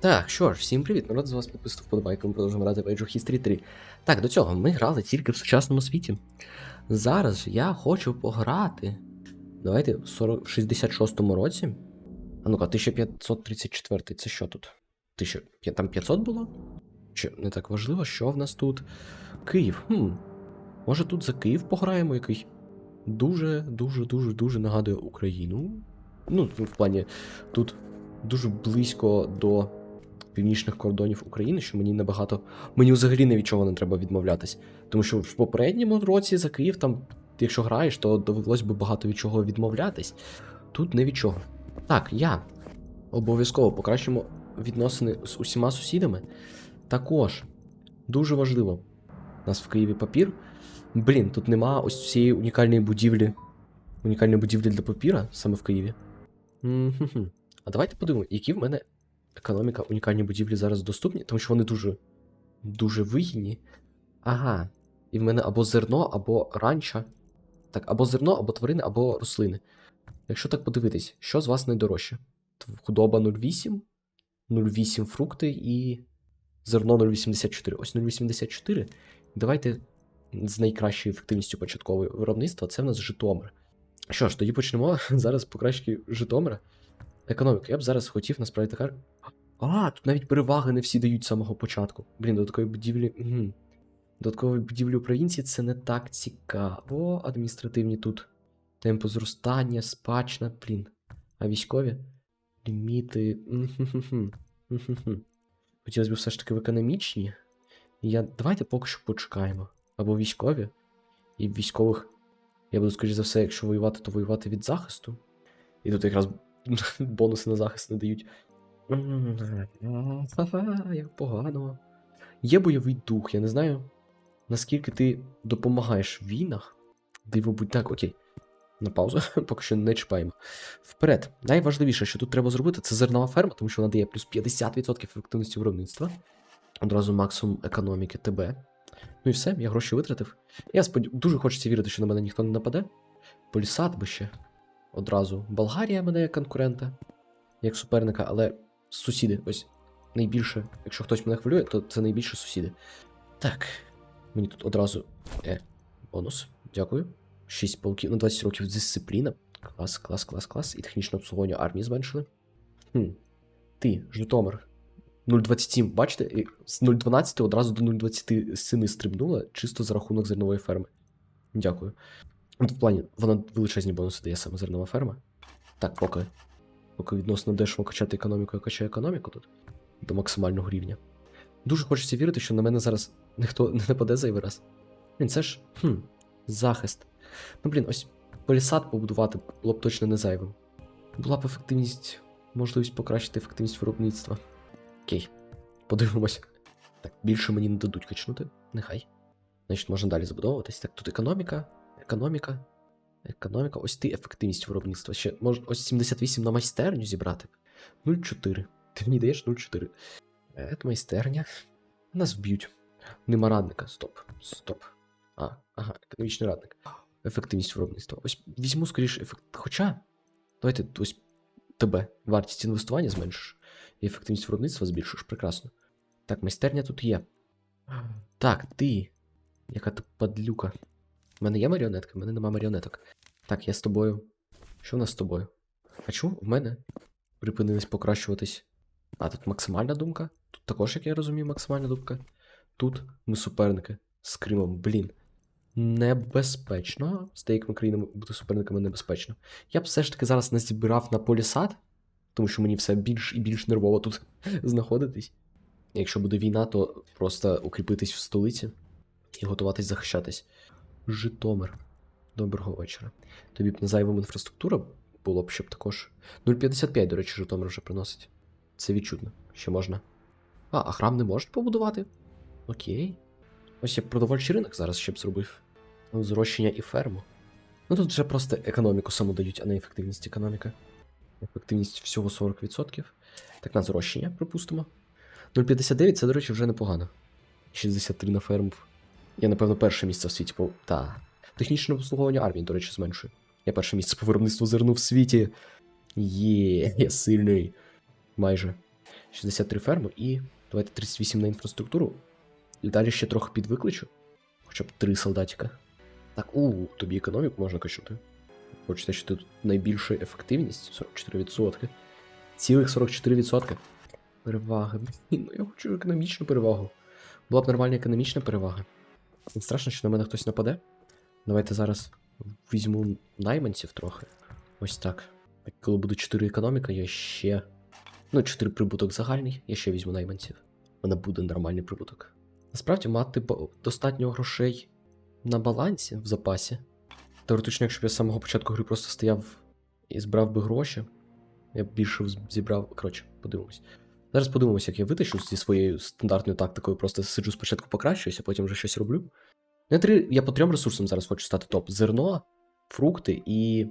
Так, що ж, всім привіт, народ з вас підписав вподобайку, ми продовжуємо грати в Age of History 3. Так, до цього ми грали тільки в сучасному світі. Зараз я хочу пограти. Давайте в 40... 66-му році. А ну-ка, 1534, це що тут? 1000... Там 500 було? Чи не так важливо, що в нас тут? Київ. Хм. Може тут за Київ пограємо, який дуже, дуже, дуже, дуже нагадує Україну. Ну, в плані, тут дуже близько до північних кордонів України, що мені набагато. Мені взагалі ні від чого не треба відмовлятись. Тому що в попередньому році за Київ, там, якщо граєш, то довелось би багато від чого відмовлятись. Тут не від чого. Так, я обов'язково покращимо відносини з усіма сусідами. Також дуже важливо. У нас в Києві папір. Блін, тут нема ось цієї унікальної будівлі. Унікальної будівлі для папіра саме в Києві. М-хм-хм. А давайте подивимо, які в мене економіка унікальні будівлі зараз доступні, тому що вони дуже дуже вигідні. Ага. І в мене або зерно, або ранча. Так, або зерно, або тварини, або рослини. Якщо так подивитись, що з вас найдорожче? Худоба 0,8, 0,8 фрукти і зерно 0,84. Ось 0,84. Давайте з найкращою ефективністю початкового виробництва це в нас Житомир. Що ж, тоді почнемо зараз покращки Житомира. Економіка. Я б зараз хотів насправді така. А, тут навіть переваги не всі дають з самого початку. Блін, додаткові будівлі. Угу. Додаткові будівлі у провінції це не так цікаво. Адміністративні тут. Темпи зростання, спадщина, блін. А військові? Ліміти. Хотілося б все ж таки в економічні. Я... Давайте поки що почекаємо. Або військові. І військових. Я буду, скоріш за все, якщо воювати, то воювати від захисту. І тут якраз бонуси на захист не дають. Як погано. Є бойовий дух, я не знаю, наскільки ти допомагаєш в війнах. Диво будь так, окей. На паузу, поки що не чіпаємо. Вперед. Найважливіше, що тут треба зробити, це зернова ферма, тому що вона дає плюс 50% ефективності виробництва. Одразу максимум економіки ТБ. Ну і все, я гроші витратив. Я сподів... дуже хочеться вірити, що на мене ніхто не нападе. Полісад би ще. Одразу. Болгарія мене як конкурента, як суперника, але сусіди, ось найбільше, якщо хтось мене хвилює, то це найбільше сусіди. Так. Мені тут одразу. Е, бонус. Дякую. 6 полків, ну 20 років дисципліна. Клас, клас, клас, клас. І технічне обслуговування армії зменшили. Хм. Ти, Житомир. 0,27, бачите? І З 0,12 одразу до 0,27 стрибнула, чисто за рахунок зернової ферми. Дякую. От в плані, вона величезні бонуси дає саме зернова ферма. Так, поки. Поки відносно дешево качати економіку, я качаю економіку тут до максимального рівня. Дуже хочеться вірити, що на мене зараз ніхто не нападе зайвий раз. Блін, це ж хм, захист. Ну, блін, ось полісад побудувати було б точно не зайвим. Була б ефективність, можливість покращити ефективність виробництва. Окей, подивимось. Так, більше мені не дадуть качнути. Нехай. Значить, можна далі забудовуватись. Так, тут економіка, економіка, економіка. Ось ти ефективність виробництва. Ще може ось 78 на майстерню зібрати. 0,4. Ти мені даєш 0,4. Е, майстерня. Нас вб'ють. Нема радника. Стоп. Стоп. А, ага, економічний радник. Ефективність виробництва. Ось візьму скоріше ефект. Хоча. Давайте ось тебе. Вартість інвестування зменшиш. І ефективність виробництва збільшиш. Прекрасно. Так, майстерня тут є. Так, ти. Яка ти падлюка. У мене є маріонетка, в мене нема маріонеток. Так, я з тобою. Що в нас з тобою? А чому в мене припинились покращуватись? А, тут максимальна думка. Тут також, як я розумію, максимальна думка. Тут ми суперники з Кримом. Блін. Небезпечно. З деякими країнами бути суперниками небезпечно. Я б все ж таки зараз не зібрав на полісад, тому що мені все більш і більш нервово тут знаходитись. Якщо буде війна, то просто укріпитись в столиці і готуватись захищатись. Житомир. Доброго вечора. Тобі б не зайвим інфраструктура було б, щоб також. 0,55, до речі, Житомир вже приносить. Це відчутно. Ще можна. А, а храм не можуть побудувати? Окей. Ось я продовольчий ринок зараз ще б зробив. Зрощення і ферму. Ну тут вже просто економіку саму дають, а не ефективність економіка. Ефективність всього 40%. Так, на зрощення, припустимо. 0,59 це, до речі, вже непогано. 63 на ферму. Я, напевно, перше місце в світі по. Та. Технічне обслуговування армії, до речі, зменшую. Я перше місце по виробництву зерну в світі. Є, я сильний. Майже. 63 ферму і давайте 38 на інфраструктуру. І далі ще трохи підвикличу. Хоча б 3 солдатика. Так, у, тобі економіку можна качати. Хочете, що тут найбільша ефективність 44%. Цілих 44%. Переваги. Блін, ну я хочу економічну перевагу. Була б нормальна економічна перевага. Страшно, що на мене хтось нападе. Давайте зараз візьму найманців трохи. Ось. Так, коли буде 4 економіка, я ще. Ну, 4 прибуток загальний, я ще візьму найманців. У мене буде нормальний прибуток. Насправді, мати достатньо грошей на балансі в запасі. Теоретично, якщо б я з самого початку гри просто стояв і збрав би гроші, я б більше зібрав. Коротше, подивимось. Зараз подивимось, як я витащу зі своєю стандартною тактикою, просто сиджу спочатку покращуюся, потім вже щось роблю. Ну, Я, три, я по трьом ресурсам зараз хочу стати топ: зерно, фрукти і,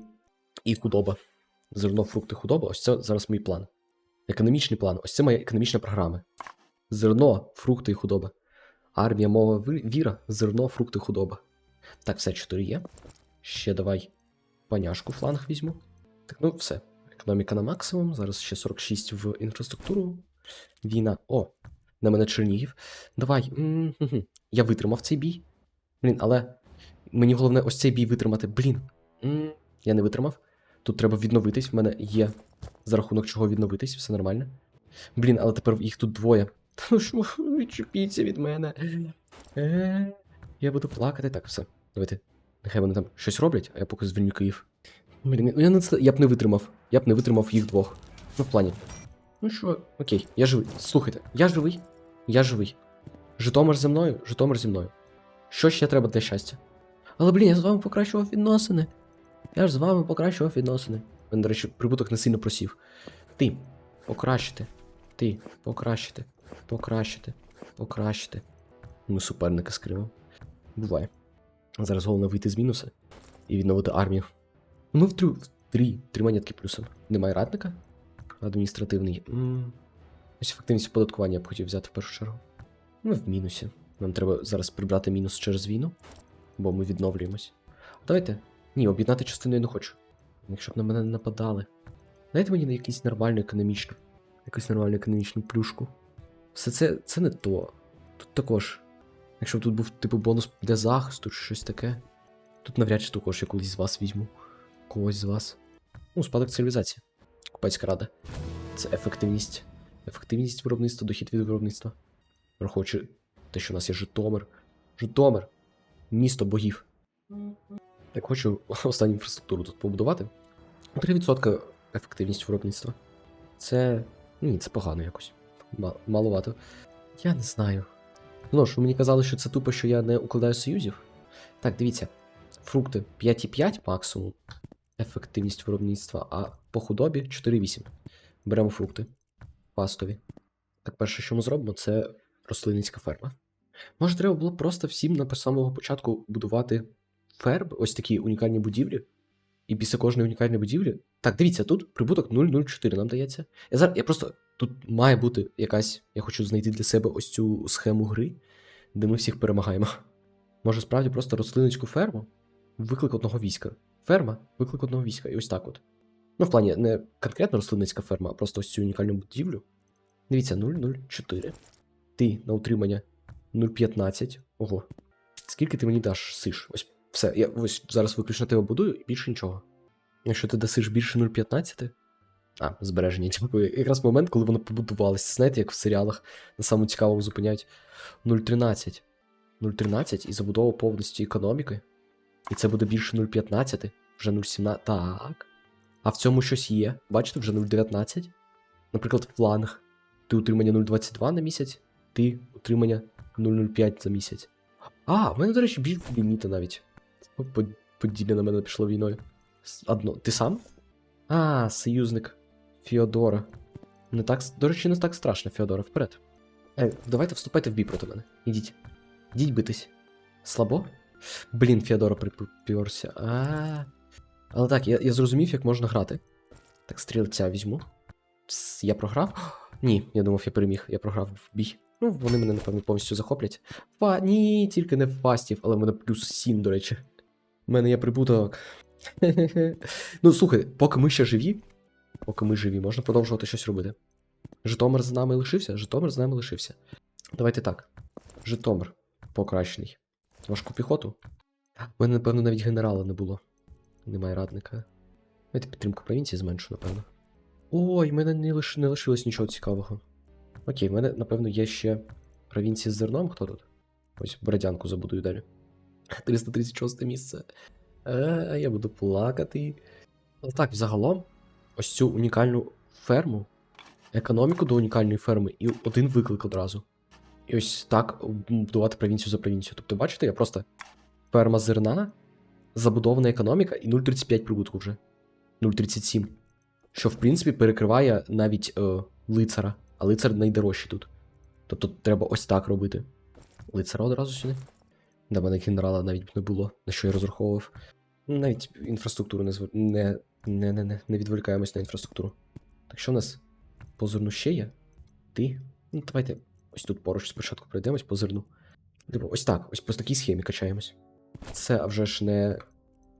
і худоба. Зерно, фрукти, худоба. Ось це зараз мій план. Економічний план. Ось це моя економічна програма. Зерно, фрукти і худоба. Армія, мова, віра, зерно, фрукти, худоба. Так, все, 4 є. Ще давай паняшку фланг візьму. Так, ну все. Економіка на максимум. Зараз ще 46 в інфраструктуру. Війна. О, на мене Чернігів. Давай. м, мгм. Я витримав цей бій. Блін, але мені головне ось цей бій витримати. Блін. м, Я не витримав. Тут треба відновитись. В мене є за рахунок чого відновитись, все нормально. Блін, але тепер їх тут двоє. Та ну що, відчепіться від мене. Е, Я буду плакати. Так, все. Давайте. Нехай вони там щось роблять, а я поки звільню Київ. Блін, ну я не я б не витримав. Я б не витримав їх двох. Ну, в плані. Ну що, окей, я живий. Слухайте, я живий. Я живий. Житомир зі мною, Житомир зі мною. Що ще треба для щастя? Але блін, я з вами покращував відносини. Я ж з вами покращував відносини. Він, до речі, прибуток не сильно просів. Ти покращити. Ти покращити. Покращити. Покращити. Ми суперники з Кримом. Буває. Зараз головне вийти з мінуса і відновити армію. Ну, в, трю, в три, три монетки плюсом. Немає радника? Адміністративний. м Ось ефективність оподаткування я б хотів взяти в першу чергу. Ми в мінусі. Нам треба зараз прибрати мінус через війну, бо ми відновлюємось. Давайте. Ні, об'єднати частину я не хочу. Якщо б на мене не нападали. Дайте мені на якийсь нормальну економічну. Якусь нормальну економічну плюшку. Все це, це не то. Тут також. Якщо б тут був типу бонус для захисту чи щось таке. Тут навряд чи також я колись з вас візьму. Когось з вас. Ну, спадок цивілізації. Купецька рада. Це ефективність. Ефективність виробництва, дохід від виробництва. Враховуючи те, що у нас є Житомир. Житомир. Місто богів. Так хочу останню інфраструктуру тут побудувати. 3% ефективність виробництва. Це. Ні, це погано якось. Ма- Маловато. Я не знаю. Ну ж, ви мені казали, що це тупо, що я не укладаю союзів. Так, дивіться. Фрукти 5,5 максимум. Ефективність виробництва, а по худобі 4,8. Беремо фрукти. Пастові. Так, перше, що ми зробимо, це рослинницька ферма. Може, треба було просто всім на самого початку будувати ферм, ось такі унікальні будівлі. І після кожної унікальної будівлі. Так, дивіться, тут прибуток 0,04 нам дається. Я зараз. Я просто. Тут має бути якась. Я хочу знайти для себе ось цю схему гри, де ми всіх перемагаємо. Може, справді просто рослинницьку ферму? Виклик одного війська. Ферма, виклик одного війська. І ось так от. Ну, в плані, не конкретно рослинницька ферма, а просто ось цю унікальну будівлю. Дивіться, 0,04. Ти на утримання 0,15. Ого. Скільки ти мені даш сиш? Ось все. Я ось зараз виключно тебе будую і більше нічого. Якщо ти дасиш більше 0,15. А, збереження, дякую. Якраз момент, коли воно побудувалося. Знаєте, як в серіалах на самому цікавому зупиняють 0,13. 0,13 і забудова повністю економіки. І це буде більше 0,15, вже 0,17. Так. А в цьому щось є. Бачите, вже 0,19. Наприклад, фланг. Ти утримання 0,22 на місяць, ти утримання 0,05 за місяць. А, в мене, до речі, більше ліміта навіть. Поділля на мене пішло війною. Одно. Ти сам? А, союзник Феодора. Не так, до речі, не так страшно, Феодора, вперед. Е, давайте вступайте в бій проти мене. Ідіть. Ідіть битись. Слабо? Блін, Феодора припірся. А. Але так, я, я зрозумів, як можна грати. Так, стрілця візьму. Пс, Я програв? Ні, я думав, я переміг. Я програв в бій. Ну, вони мене, напевно, повністю захоплять. Фа, ні, тільки не фастів, але в мене плюс 7, до речі. У мене є прибуток. ну, слухай, поки ми ще живі, поки ми живі, можна продовжувати щось робити. Житомир з нами лишився? Житомир з нами лишився. Давайте так. Житомир покращений. Важку піхоту. У мене, напевно, навіть генерала не було. Немає радника. Давайте підтримку провінції зменшу, напевно. Ой, в мене не, лиш... не лишилось нічого цікавого. Окей, в мене, напевно, є ще провінції з зерном. Хто тут? Ось Бородянку забудую далі. 336 місце. Е, я буду плакати. Але так, взагалом, ось цю унікальну ферму, економіку до унікальної ферми і один виклик одразу. І ось так будувати провінцію за провінцію. Тобто, бачите, я просто ферма зерна, забудована економіка і 0,35 прибутку вже. 0,37. Що, в принципі, перекриває навіть е, лицара. А лицар найдорожчий тут. Тобто треба ось так робити. Лицара одразу сюди. Для мене генерала навіть б не було, на що я розраховував. Навіть інфраструктуру не зв... не, не, не, не, не відволікаємось на інфраструктуру. Так що у нас по зерну ще є? Ти? Ну, давайте ось тут поруч спочатку пройдемось по зерну. Типу, ось так, ось по такій схемі качаємось. Це вже ж не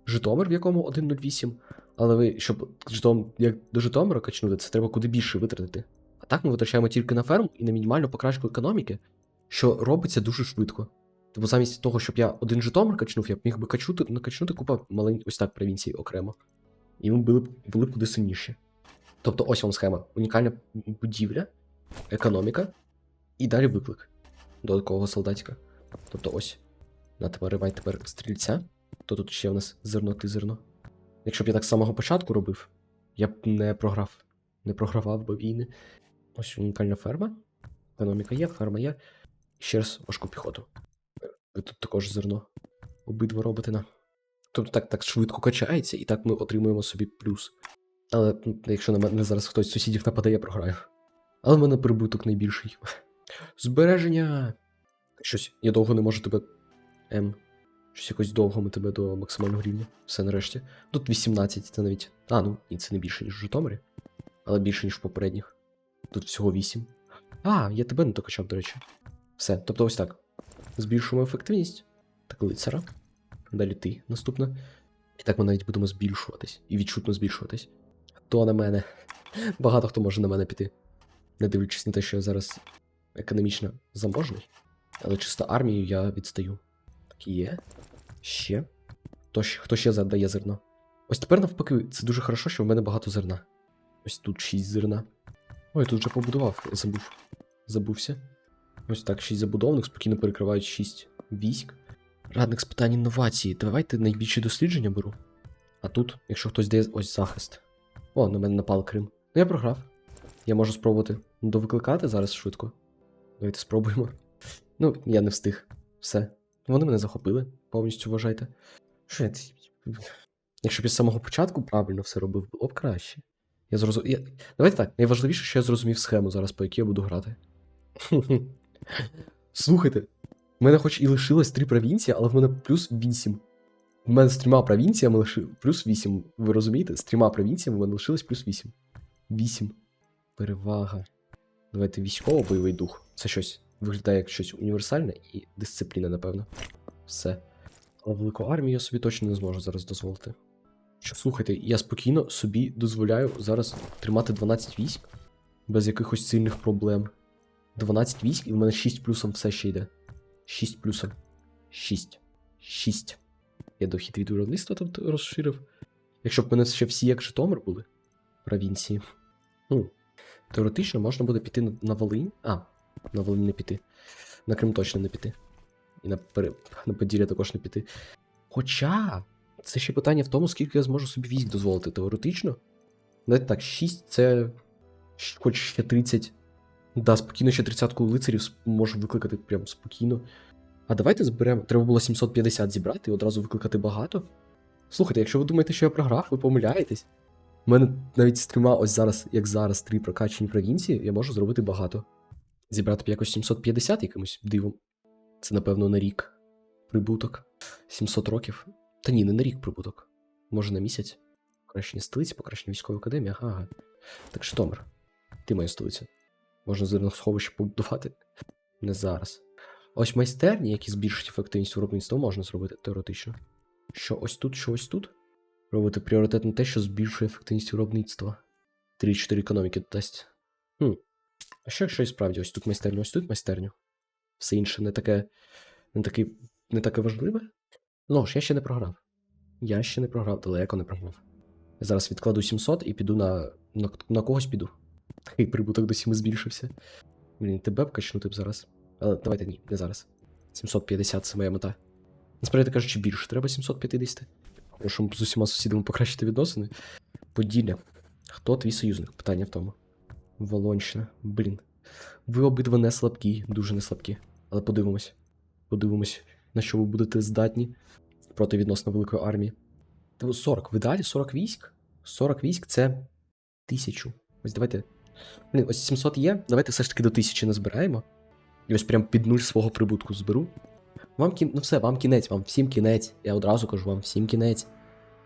Житомир, в якому 1.08, але ви, щоб Житом, як до Житомира качнути, це треба куди більше витратити. А так ми витрачаємо тільки на ферму і на мінімальну покращку економіки, що робиться дуже швидко. Тобто замість того, щоб я один Житомир качнув, я б міг би качнути, накачнути купа маленьких ось так провінцій окремо. І ми були були куди сильніші. Тобто ось вам схема. Унікальна будівля, економіка і далі виклик додаткового солдатика. Тобто ось. На тепер май тепер стрільця. То тут ще в нас зерно ти зерно. Якщо б я так з самого початку робив, я б не програв. Не програвав би війни. Ось унікальна ферма. Економіка є, ферма є. Ще раз важку піхоту. Ви тут також зерно. Обидва робите на. Тобто так, так швидко качається, і так ми отримуємо собі плюс. Але ну, якщо на мене зараз хтось з сусідів нападе, я програю. Але в мене прибуток найбільший. Збереження. Щось, я довго не можу тебе. Ем. Щось якось довго ми тебе до максимального рівня. Все нарешті. Тут 18, це навіть. А, ну, і це не більше, ніж в Житомирі. Але більше, ніж в попередніх. Тут всього 8. А, я тебе не докачав, до речі. Все. Тобто ось так. Збільшуємо ефективність. Так, лицара. Далі ти наступна. І так ми навіть будемо збільшуватись. І відчутно збільшуватись. Хто на мене? Багато хто може на мене піти. Не дивлячись на те, що я зараз економічно заможний. Але чисто армією я відстаю. Так є. Ще. Хто, хто ще задає зерно? Ось тепер навпаки, це дуже хорошо, що в мене багато зерна. Ось тут 6 зерна. Ой, тут вже побудував, забув. Забувся. Ось так, 6 забудовник спокійно перекривають 6 військ. Радник з питань інновації. Давайте найбільші дослідження беру. А тут, якщо хтось дає ось захист. О, на мене напав Крим. Ну я програв. Я можу спробувати довикликати зараз швидко. Давайте спробуємо. Ну, я не встиг. Все. Вони мене захопили, повністю вважайте. Що я. Якщо б я з самого початку правильно все робив, було б краще. Я зрозумів. Я... Давайте так, найважливіше, що я зрозумів схему зараз, по якій я буду грати. Слухайте, в мене хоч і лишилось три провінції, але в мене плюс 8. В мене з трьома провінціями лиши... плюс 8. Ви розумієте? З трьома провінціями в мене лишилось плюс 8. 8. Перевага. Давайте військово-бойовий дух. Це щось виглядає як щось універсальне і дисципліна, напевно. Все. Але велику армію я собі точно не зможу зараз дозволити. Що, слухайте, я спокійно собі дозволяю зараз тримати 12 військ без якихось сильних проблем. 12 військ, і в мене 6 плюсом все ще йде. 6 плюсом. 6. 6. Я дохід від виробництва тут розширив. Якщо б мене ще всі як Житомир були провінції. Ну, теоретично можна буде піти на, на Волинь. А, на Волинь не піти. На Крим точно не піти. І на, на Поділля також не піти. Хоча, це ще питання в тому, скільки я зможу собі військ дозволити теоретично. Навіть так, 6 це. Хоч ще 30. Да, спокійно ще 30-ку лицарів можу викликати прям спокійно. А давайте зберемо. Треба було 750 зібрати і одразу викликати багато. Слухайте, якщо ви думаєте, що я програв, ви помиляєтесь. У мене навіть з трьома, ось зараз, як зараз, три прокачані провінції, я можу зробити багато. Зібрати б якось 750 якимось дивом. Це, напевно, на рік прибуток. 700 років. Та ні, не на рік прибуток. Може на місяць. Покращення столиці, покращення військової академії, ага. ага. Так, Житомир. Ти моя столиця. Можна зерносховище побудувати. Не зараз. Ось майстерні, які збільшують ефективність виробництва, можна зробити теоретично. Що ось тут, що ось тут? Робити пріоритет на те, що збільшує ефективність виробництва. 3-4 економіки додасть. А що якщо і справді ось тут майстерню, ось тут майстерню? Все інше не таке. не таке, не таке важливе? Ну ж, я ще не програв. Я ще не програв, далеко не програв. Я зараз відкладу 700 і піду на. на, на когось піду. І прибуток до 7 збільшився. Блін, тебе б качнути б зараз. Але давайте ні, не зараз. 750 це моя мета. Насправді кажучи, більше треба 750. Прошу з усіма сусідами покращити відносини. Поділля. Хто твій союзник? Питання в тому. Волонщина. Блін. Ви обидва не слабкі, дуже не слабкі. Але подивимось. Подивимось, на що ви будете здатні проти відносно великої армії. 40. Ви далі 40 військ? 40 військ це тисячу. Ось давайте. Блін, ось 700 є. Давайте все ж таки до 1000 назбираємо. І ось прям під нуль свого прибутку зберу. Вам кін... Ну все, вам кінець, вам всім кінець. Я одразу кажу вам всім кінець.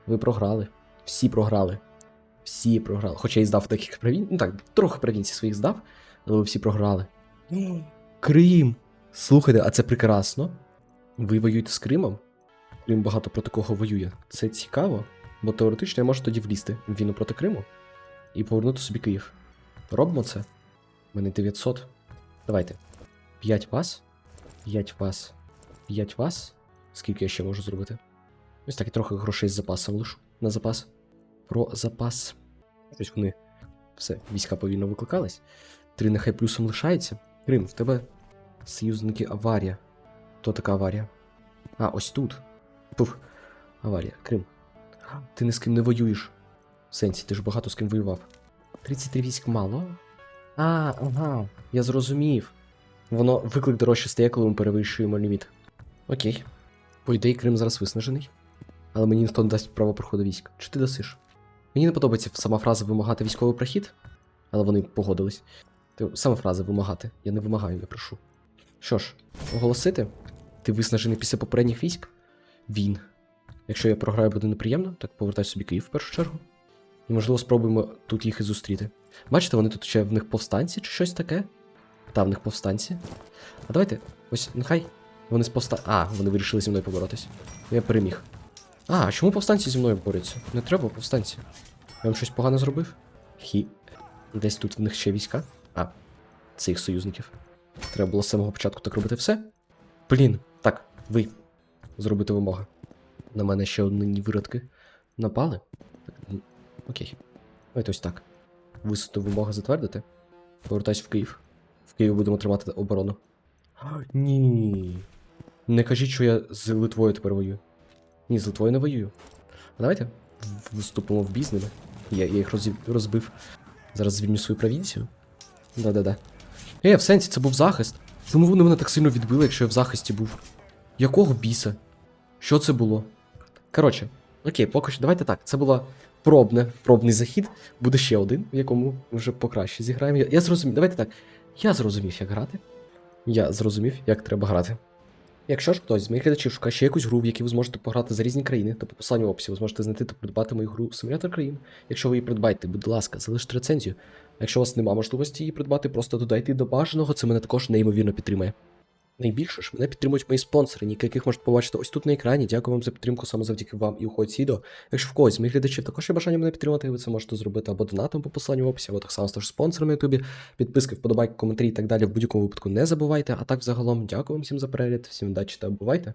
Ви програли. Всі програли. Всі програли. Хоча я і здав декілька провінцій. Ну так, трохи провінцій своїх здав, але ви всі програли. Крим! Слухайте, а це прекрасно. Ви воюєте з Кримом? Крим багато проти кого воює. Це цікаво, бо теоретично я можу тоді влізти в війну проти Криму і повернути собі Київ. Робимо це. У мене 900. Давайте. 5 вас. 5 вас. 5 вас. Скільки я ще можу зробити? Ось так і трохи грошей з запасом лишу. На запас. Про запас. Щось вони. Все, війська повільно викликались. Три нехай плюсом лишається. Крим, в тебе союзники аварія. Хто така аварія? А, ось тут. Пуф. Аварія. Крим. Ти ні з ким не воюєш. В сенсі, ти ж багато з ким воював. 33 військ мало. А, ага. Я зрозумів. Воно виклик дорожче стає, коли ми перевищуємо ліміт. Окей. По ідеї, Крим зараз виснажений. Але мені ніхто не дасть право проходу військ. Чи ти дасиш? Мені не подобається сама фраза вимагати військовий прохід, але вони погодились. Сама фраза вимагати. Я не вимагаю, я прошу. Що ж, оголосити? Ти виснажений після попередніх військ? Він. Якщо я програю, буде неприємно, так повертай собі Київ в першу чергу. І можливо спробуємо тут їх і зустріти. Бачите, вони тут ще в них повстанці чи щось таке? Та в них повстанці. А давайте, ось, нехай вони з повста. А, вони вирішили зі мною поборотись. Я переміг. А, а чому повстанці зі мною борються? Не треба повстанці. Я вам щось погано зробив? Хі. Десь тут в них ще війська. А, цих союзників. Треба було з самого початку так робити все. Блін, так, ви. Зробити вимоги. На мене ще одні виродки напали. Окей. Давайте ось так. Висоту вимоги затвердити. Повертаюсь в Київ. В Києві будемо тримати оборону. Ні. Не кажіть, що я з Литвою тепер воюю. Ні, з Литвою не воюю. А давайте вступимо в ними. Я, я їх розбив. Зараз звільню свою провінцію. Да-да-да. Е, в сенсі, це був захист. Чому вони мене так сильно відбили, якщо я в захисті був? Якого біса? Що це було? Коротше, окей, поки що, давайте так. Це була пробне, пробний захід. Буде ще один, в якому ми вже покраще зіграємо. Я, я зрозумів, давайте так. Я зрозумів, як грати. Я зрозумів, як треба грати. Якщо ж хтось з моїх глядачів шукає ще якусь гру, в якій ви зможете пограти за різні країни, то по посиланню в описі ви зможете знайти та придбати мою гру Симулятор країн. Якщо ви її придбаєте, будь ласка, залиште рецензію. Якщо у вас немає можливості її придбати, просто додайте до бажаного, це мене також неймовірно підтримує. Найбільше ж мене підтримують мої спонсори, ніки яких можете побачити ось тут на екрані. Дякую вам за підтримку саме завдяки вам і уходь відео. Якщо в когось з моїх глядачів також є бажання мене підтримати, ви це можете зробити або донатом по посиланню в описі, або так само стаж спонсором на ютубі. Підписки, вподобайки, коментарі і так далі в будь-якому випадку не забувайте. А так, взагалом, дякую вам всім за перегляд, всім удачі та бувайте!